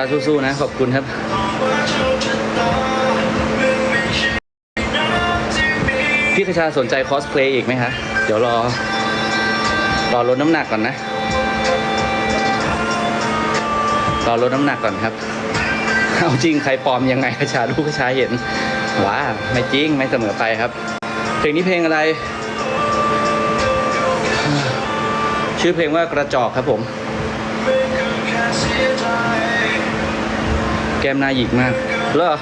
าสู้ๆนะ ขอบคุณครับ พี่กระชาสนใจคอสเพลย์อีกไหมคะเดี๋ยวรอ รอลดน้ำหนักก่อนนะ รอลดน้ำหนักก่อนครับ เอาจริงใครปลอมยังไงกระชาลูกกระชาเห็นว้าไม่จริงไม่เสมอไปครับ เพลงนี้เพลงอะไร ชื่อเพลงว่ากระจอกครับผม แก้มหน้าหยิกมากเหรอ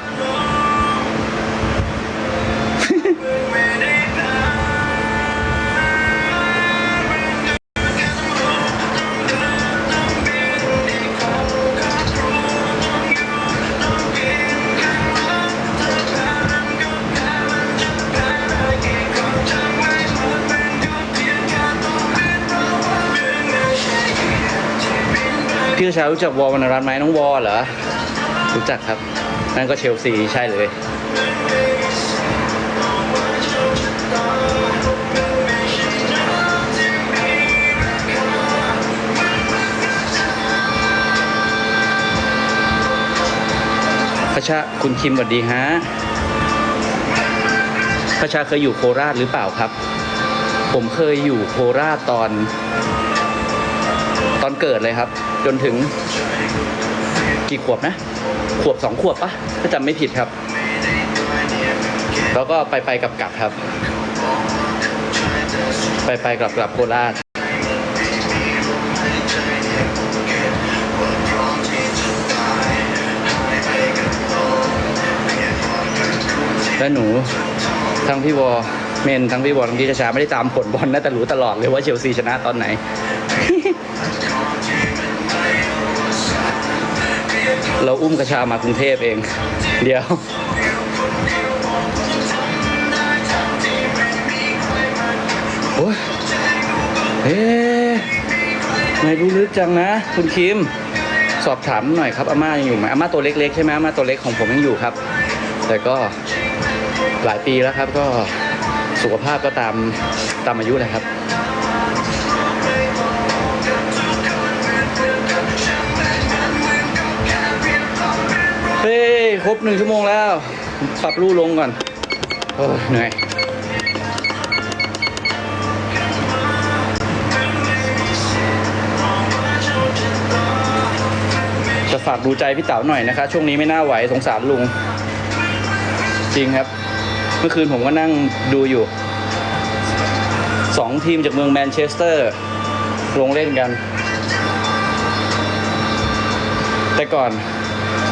พี่ชายรู้จักวอลวรรณรัตน์ไหมน้องวอลเหรอ รู้จักครับ นั่นก็เชลซีใช่เลย พระชาคุณคิมสวัสดีฮะพระชาเคยอยู่โคราชหรือเปล่าครับ ผมเคยอยู่โคราชตอน ตอนเกิดเลยครับ จนถึงกี่ขวบนะ ขวบสองขวบปะถ้าจำไม่ผิดครับ แล้วก็ไปไปกลับกลับครับ ไปไปกลับกลับโคราชและหนูทั้งพี่วอเมนทั้งพี่วอทั้งพี่กระชาไม่ได้ตามผลบอลนะแต่รู้ตลอดเลยว่าเชลซีชนะตอนไหน เราอุ้มกระชามากรุงเทพเอง เดี๋ยว โอ้ยเอ๊ะไม่รู้ลึกจังนะ คุณคิม สอบถามหน่อยครับอาม่ายังอยู่ไหมอาม่าตัวเล็กๆใช่ไหมอาม่าตัวเล็กของผมยังอยู่ครับ แต่ก็หลายปีแล้วครับก็สุขภาพก็ตามตามอายุเลยครับ รบหนึ่งชั่วโมงแล้วปรับรูลงก่อนโอ้ยเหนื่อยจะฝากดูใจพี่เต๋าหน่อยนะคะ ช่วงนี้ไม่น่าไหวสงสารลุง จริงครับ เมื่อคืนผมก็นั่งดูอยู่สองทีมจากเมืองแมนเชสเตอร์ ลงเล่นกัน แต่ก่อน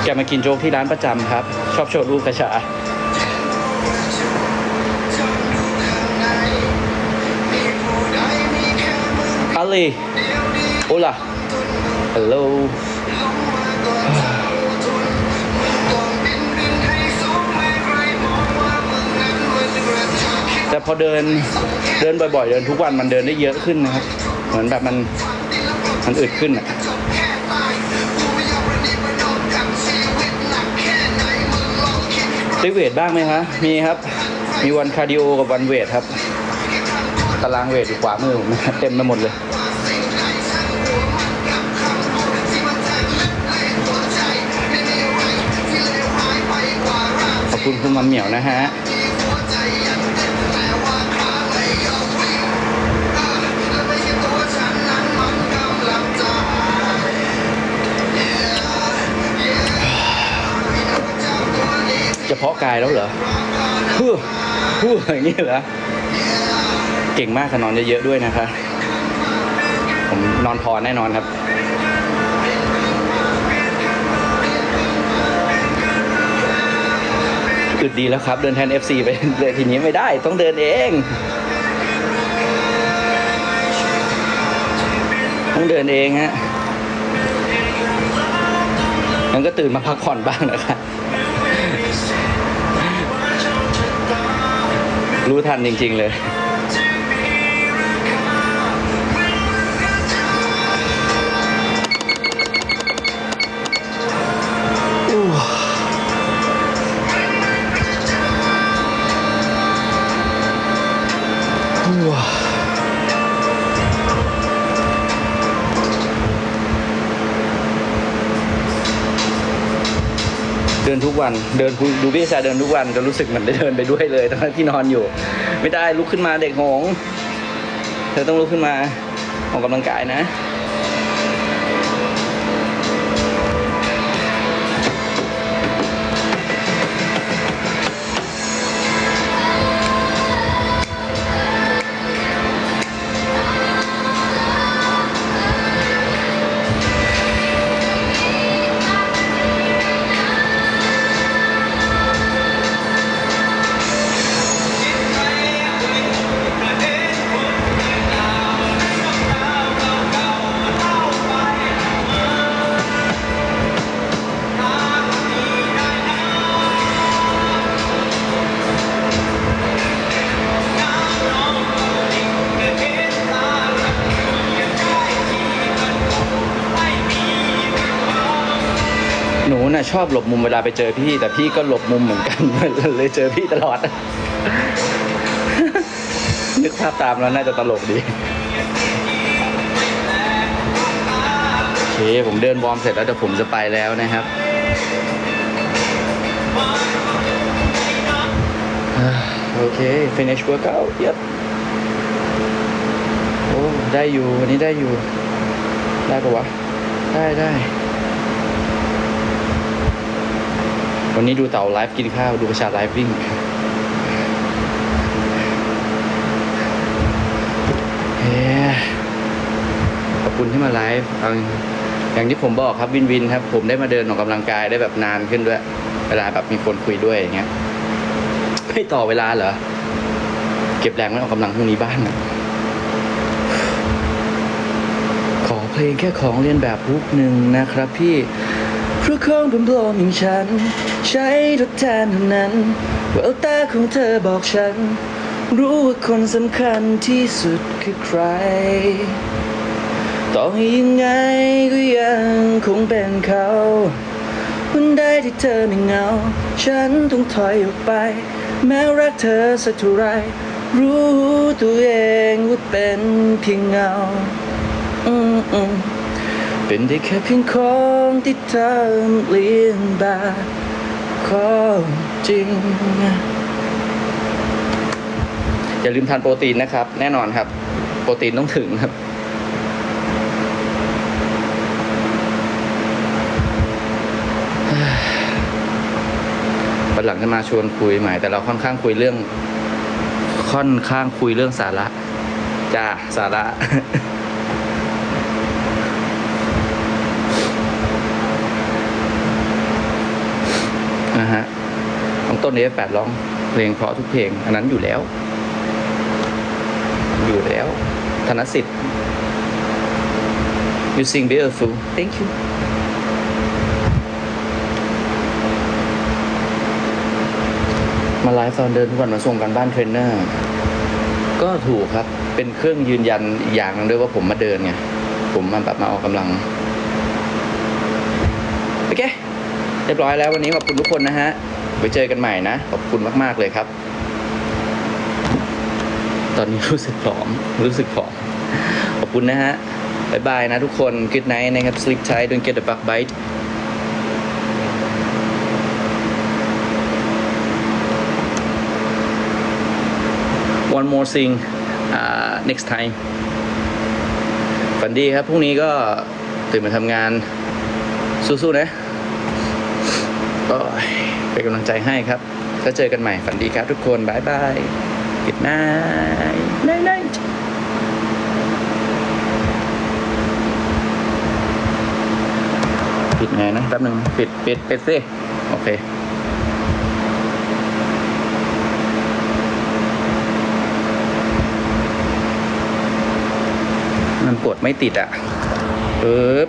แกมากินโจ๊กที่ร้านประจำครับ ชอบโชว์ลูกกระชาอาลีโอล่ะฮัลโหลแต่พอเดินเดินบ่อยๆ เดินทุกวันมันเดินได้เยอะขึ้นนะครับ เหมือนแบบมันมันอึดขึ้นอะ ได้เวทบ้างไหมคะมีครับ มีวันคาร์ดิโอกับวันเวทครับ ตารางเวทอยู่ขวามือผมเต็มไปหมดเลยขอบคุณคุณมันเหมียวนะฮะ จะเพาะกายแล้วเหรอฮู้ฮู้อย่างนี้เหรอ เก่งมากค่ะนอนเยอะๆด้วยนะคะ ผมนอนพอแน่นอนครับอึดดีแล้วครับ เดินแทน FC ไปเลยทีนี้ไม่ได้ ต้องเดินเองต้องเดินเองฮะงั้นก็ตื่นมาพักผ่อนบ้างนะคะ รู้ทันจริง ๆ เลย เดินทุกวัน เดินดูพี่ชายเดินทุกวันจะรู้สึกเหมือนได้เดินไปด้วยเลยตอนที่นอนอยู่ ไม่ได้ลุกขึ้นมาเด็กหงเธอต้องลุกขึ้นมาออกกำลังกายนะ น่ะชอบหลบมุมเวลาไปเจอพี่ แต่พี่ก็หลบมุมเหมือนกัน เลยเจอพี่ตลอด นึกภาพตามแล้วน่าจะตลกดีโอเคผมเดินวอร์มเสร็จแล้วเดี๋ยวผมจะไปแล้วนะครับโอเค finish workout yep โอ้ได้อยู่วันนี้ได้อยู่ ได้ปะวะ ได้ได้ วันนี้ดูเต่าไลฟ์กินข้าว ดูประชาไลฟ์วิ่งเฮ้ขอบคุณที่มาไลฟ์อย่างที่ผมบอกครับวินวินครับ ผมได้มาเดินออกกำลังกายได้แบบนานขึ้นด้วย เวลาแบบมีคนคุยด้วยอย่างเงี้ยไม่ต่อเวลาเหรอ เก็บแรงไว้ออกกำลังพรุ่งนี้บ้านนะขอเพลงแค่ของเรียนแบบลูกหนึ่งนะครับพี่ ของผมโปรมอย่างฉัน ใช้ทดแทนเท่านั้นแววตาของเธอบอกฉัน รู้ว่าคนสำคัญที่สุดคือใครต่อให้ยังไงก็ยังคงเป็นเขาวันใดที่เธอไม่เหงา ฉันต้องถอยออกไป แม้รักเธอสักเท่าไร รู้ตัวเองว่าเป็นเพียงเงา เป็นได้แค่เพียงของ ที่เธอเลี้ยงแบบของจริง อย่าลืมทานโปรตีนนะครับ แน่นอนครับ โปรตีนต้องถึงครับวันหลังจะมาชวนคุยใหม่ แต่เราค่อนข้างคุยเรื่อง ค่อนข้างคุยเรื่องสาระ จ้า สาระฮะน้อง ต้นเอฟแปดร้องเพลงเพราะทุกเพลง อันนั้นอยู่แล้ว อยู่แล้ว ธนสิทธิ์ you sing beautiful thank you มาไลฟ์ตอนเดินทุกวันมาส่งกันบ้านเทรนเนอร์ก็ถูกครับ เป็นเครื่องยืนยันอีกอย่างหนึงด้วยว่าผมมาเดินไง ผมมาแบบมาออกกำลัง โอเค เรียบร้อยแล้ววันนี้ขอบคุณทุกคนนะฮะ ไว้เจอกันใหม่นะ ขอบคุณมาก ๆ เลยครับ ตอนนี้รู้สึกผอม รู้สึกผอม ขอบคุณนะฮะบายบายนะทุกคน good night นะครับ sleep tight don't get the bug bite one more thing uh, next time ฝันดีครับ พรุ่งนี้ก็ตื่นมาทำงานสู้ๆนะก็ เป็นกำลังใจให้ครับ แล้วเจอกันใหม่ฝันดีครับทุกคนบายบายกิดนายนายนายปิดไงนะแป๊บหนึ่งปิดปิดปิดสิโอเคมันกดไม่ติดอะปึ๊บ